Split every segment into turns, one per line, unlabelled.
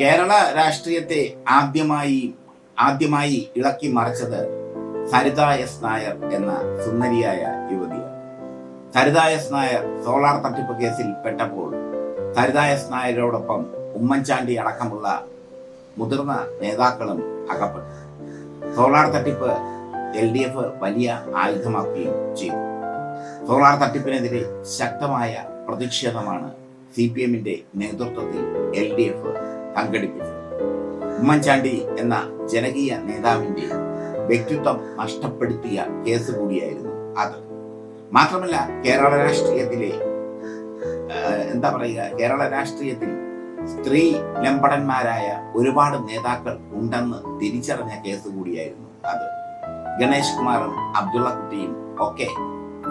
കേരള രാഷ്ട്രീയത്തെ ആദ്യമായി ആദ്യമായി ഇളക്കി മറിച്ചത് സരിത എസ് നായർ എന്ന സുന്ദരിയായ യുവതിയാണ്. സരിത എസ് നായർ സോളാർ തട്ടിപ്പ് കേസിൽ പെട്ടപ്പോൾ സരിത എസ് നായരോടൊപ്പം ഉമ്മൻചാണ്ടി അടക്കമുള്ള മുതിർന്ന നേതാക്കളും അകപ്പെട്ടു. സോളാർ തട്ടിപ്പ് എൽ ഡി എഫ് വലിയ ആയുധമാക്കുകയും ചെയ്തു. സോളാർ തട്ടിപ്പിനെതിരെ ശക്തമായ പ്രതിഷേധമാണ് സി പി എമ്മിന്റെ നേതൃത്വത്തിൽ എൽ ഡി എഫ് സംഘടിപ്പിച്ചത്. ഉമ്മൻചാണ്ടി എന്ന ജനകീയ നേതാവിന്റെ വ്യക്തിത്വം നഷ്ടപ്പെടുത്തിയ കേസ് കൂടിയായിരുന്നു അത്. മാത്രമല്ല കേരള രാഷ്ട്രീയത്തിലെ എന്താ പറയുക കേരള രാഷ്ട്രീയത്തിൽ സ്ത്രീ ലംബടന്മാരായ ഒരുപാട് നേതാക്കൾ ഉണ്ടെന്ന് തിരിച്ചറിഞ്ഞ കേസ് കൂടിയായിരുന്നു അത്. ഗണേഷ് കുമാറും അബ്ദുള്ള കുട്ടിയും ഒക്കെ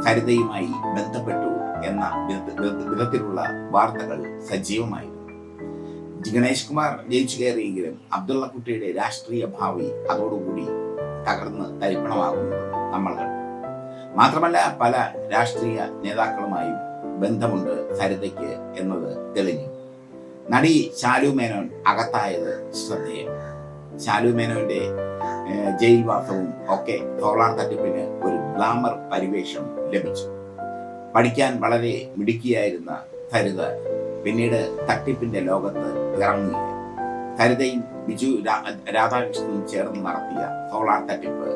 സരിതയുമായി ബന്ധപ്പെട്ടു എന്ന വിധ- വിധ- വിധത്തിലുള്ള വാർത്തകൾ സജീവമായിരുന്നു. ഗണേഷ് കുമാർ ജയിച്ചു കയറിയെങ്കിലും അബ്ദുള്ള കുട്ടിയുടെ രാഷ്ട്രീയ ഭാവി അതോടുകൂടി തകർന്ന് തരിപ്പണമാകുന്നത് നമ്മൾ കണ്ടു. മാത്രമല്ല പല രാഷ്ട്രീയ നേതാക്കളുമായും ബന്ധമുണ്ട് സരിതയ്ക്ക് എന്നത് തെളിഞ്ഞു. നടി ശാലു മേനോൻ അകത്തായത് ശ്രദ്ധേയം. ശാലു മേനോന്റെ ജയിൽവാസവും ഒക്കെ സോളാർ തട്ടിപ്പിന് ഒരു ഗ്ലാമർ പരിവേഷം ലഭിച്ചു. പഠിക്കാൻ വളരെ മിടുക്കിയായിരുന്ന ഹരിത പിന്നീട് തട്ടിപ്പിന്റെ ലോകത്ത് ഇറങ്ങി ഹരിതയും ബിജു രാധാകൃഷ്ണനും ചേർന്ന് നടത്തിയ സോളാർ തട്ടിപ്പ്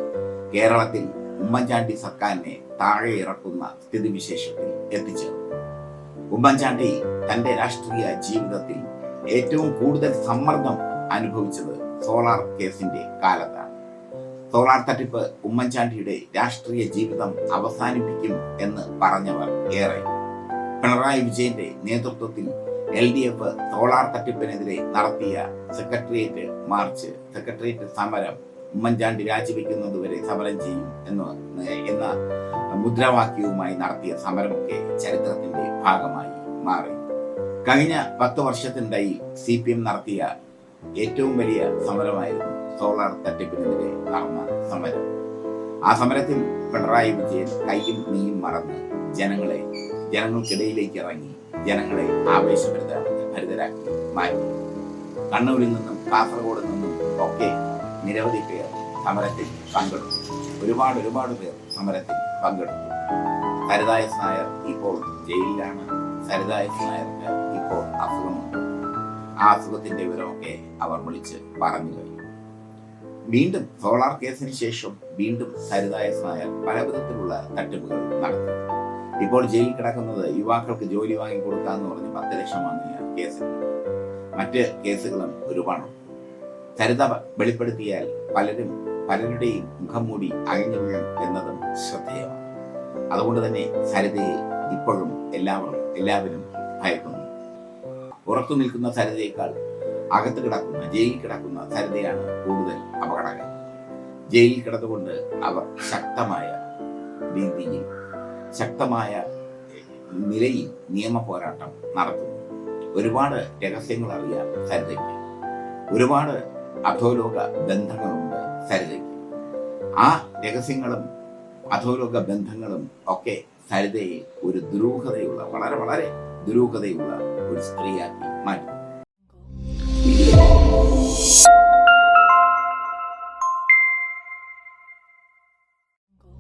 കേരളത്തിൽ ഉമ്മൻചാണ്ടി സർക്കാരിനെ താഴെ ഇറക്കുന്ന സ്ഥിതിവിശേഷത്തിൽ എത്തിച്ചേർന്നു. ഉമ്മൻചാണ്ടി തന്റെ രാഷ്ട്രീയ ജീവിതത്തിൽ ഏറ്റവും കൂടുതൽ സമ്മർദ്ദം അനുഭവിച്ചത് സോളാർ കേസിന്റെ കാലത്താണ്. സോളാർ ഉമ്മൻചാണ്ടിയുടെ രാഷ്ട്രീയ ജീവിതം അവസാനിപ്പിക്കും എന്ന് പറഞ്ഞവർ ഏറെ. പിണറായി വിജയന്റെ നേതൃത്വത്തിൽ എൽ ഡി എഫ് സോളാർ തട്ടിപ്പിനെതിരെ നടത്തിയ സെക്രട്ടേറിയറ്റ് മാർച്ച് സെക്രട്ടേറിയറ്റ് സമരം ഉമ്മൻചാണ്ടി രാജിവെക്കുന്നതുവരെ സമരം ചെയ്യും എന്ന് എന്ന മുദ്രാവാക്യവുമായി നടത്തിയ സമരമൊക്കെ ചരിത്രത്തിന്റെ ഭാഗമായി മാറി. കഴിഞ്ഞ പത്ത് വർഷത്തിനിടയിൽ സി പി എം നടത്തിയ ഏറ്റവും വലിയ സമരമായിരുന്നു. സോളാർ തട്ടിപ്പിനെതിരെ നടന്ന സമരം. ആ സമരത്തിൽ പിണറായി വിജയൻ കൈയും നീയും മറന്ന് ജനങ്ങളെ ജനങ്ങൾക്കിടയിലേക്ക് ഇറങ്ങി ജനങ്ങളെ ആവേശഭരിതരാക്കി മാറ്റി. കണ്ണൂരിൽ നിന്നും കാസർഗോഡ് നിന്നും ഒക്കെ നിരവധി പേർ സമരത്തിൽ പങ്കെടുത്തു. ഒരുപാട് ഒരുപാട് പേർ സമരത്തിൽ പങ്കെടുത്തു. സരിതായസ് നായർ ഇപ്പോൾ ജയിലിലാണ്. സരിതായസ് നായർക്ക് ഇപ്പോൾ അസുഖമുണ്ട്. ആ അസുഖത്തിന്റെ വിവരമൊക്കെ അവർ വിളിച്ച് പറഞ്ഞു കഴിഞ്ഞു. വീണ്ടും സോളാർ കേസിന് ശേഷം വീണ്ടും സരിതായസ് നായർ പല വിധത്തിലുള്ള തട്ടിപ്പുകൾ നടത്തി. ഇപ്പോൾ ജയിലിൽ കിടക്കുന്നത് യുവാക്കൾക്ക് ജോലി വാങ്ങി കൊടുക്കാന്ന് പറഞ്ഞ് പത്ത് ലക്ഷം വാങ്ങിയ കേസ് മറ്റ് കേസുകളും ഒരുപാടുണ്ട് സരിത വെളിപ്പെടുത്തിയാൽ പലരും പലരുടെയും മുഖം മൂടി അഴിഞ്ഞു വീഴും എന്നതും ശ്രദ്ധേയമാണ്. അതുകൊണ്ട് തന്നെ സരിതയെ ഇപ്പോഴും എല്ലാവരും എല്ലാവരും ഭയക്കുന്നു. പുറത്തു നിൽക്കുന്ന സരിതയേക്കാൾ അകത്ത് കിടക്കുന്ന ജയിലിൽ കിടക്കുന്ന സരിതയാണ് കൂടുതൽ അപകടകരം. ജയിലിൽ കിടന്നുകൊണ്ട് അവർ ശക്തമായ രീതിയിൽ ശക്തമായ നിലയിൽ നിയമ പോരാട്ടം നടത്തുന്നു. ഒരുപാട് രഹസ്യങ്ങൾ അറിയാം സരിതയ്ക്ക്. ഒരുപാട് അധോലോക ബന്ധങ്ങളുണ്ട് സരിതയ്ക്ക്. ആ രഹസ്യങ്ങളും അധോലോക ബന്ധങ്ങളും ഒക്കെ സരിതയെ ഒരു ദുരൂഹതയുള്ള വളരെ വളരെ ദുരൂഹതയുള്ള ഒരു സ്ത്രീയാക്കി മാറ്റി.